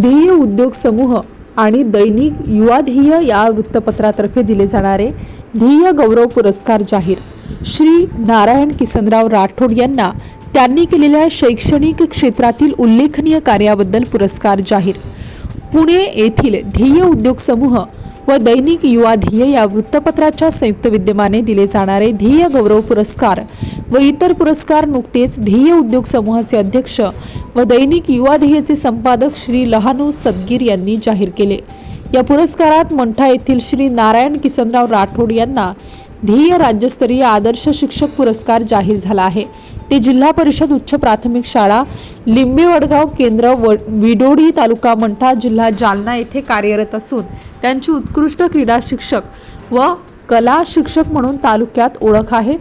ध्येय उद्योग समूह आणि दैनिक युवा ध्येय या वृत्तपत्रातर्फे दिले जाणारे ध्येय गौरव पुरस्कार जाहीर. श्री नारायण किसनराव राठोड यांना त्यांनी केलेल्या शैक्षणिक क्षेत्रातील उल्लेखनीय कार्याबद्दल पुरस्कार जाहीर. पुणे येथील ध्येय उद्योग समूह व दैनिक युवा ध्येय या वृत्तपत्राच्या संयुक्त विद्यमाने दिले जाणारे ध्येय गौरव पुरस्कार व इतर पुरस्कार नुकतेच ध्येय उद्योग समूहाचे अध्यक्ष व दैनिक युवा ध्येयचे संपादक श्री लहानू सदगीर यांनी जाहीर केले. या पुरस्कारात मंठा येथील श्री नारायण किसनराव राठोड यांना ध्येय राज्यस्तरीय आदर्श शिक्षक पुरस्कार जाहीर झाला आहे. ते जिल्हा परिषद उच्च प्राथमिक शाळा लिंबे वडगाव केंद्र व विडोडी तालुका मंठा जिल्हा जालना येथे कार्यरत असून त्यांची उत्कृष्ट क्रीडा शिक्षक व कला शिक्षक म्हणून तालुक्यात ओळख आहे.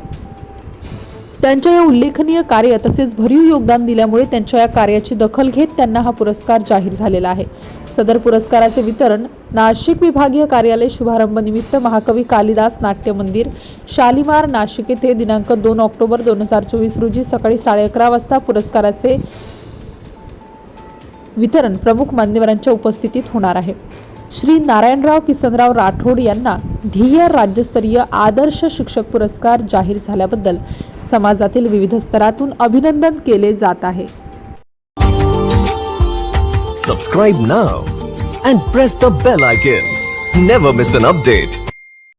त्यांच्या या उल्लेखनीय कार्य तसेच भरीव योगदान दिल्यामुळे त्यांच्या या कार्याची दखल घेत त्यांना हा पुरस्कार जाहीर झालेला आहे. सदर पुरस्काराचे वितरण नाशिक विभागीय कार्यालय शुभारंभ निमित्त महाकवी कालिदास नाट्य मंदिर शालिमार नाशिक येथे दिनांक दोन ऑक्टोबर दोन हजार चोवीस रोजी सकाळी साडे अकरा वाजता पुरस्काराचे वितरण प्रमुख मान्यवरांच्या उपस्थितीत होणार आहे. श्री नारायणराव किसनराव राठोड यांना ध्येय राज्यस्तरीय आदर्श शिक्षक पुरस्कार जाहीर झाल्याबद्दल समाजातील विविध स्तरातून अभिनंदन केले जात आहे. Subscribe now and press the bell icon never miss an update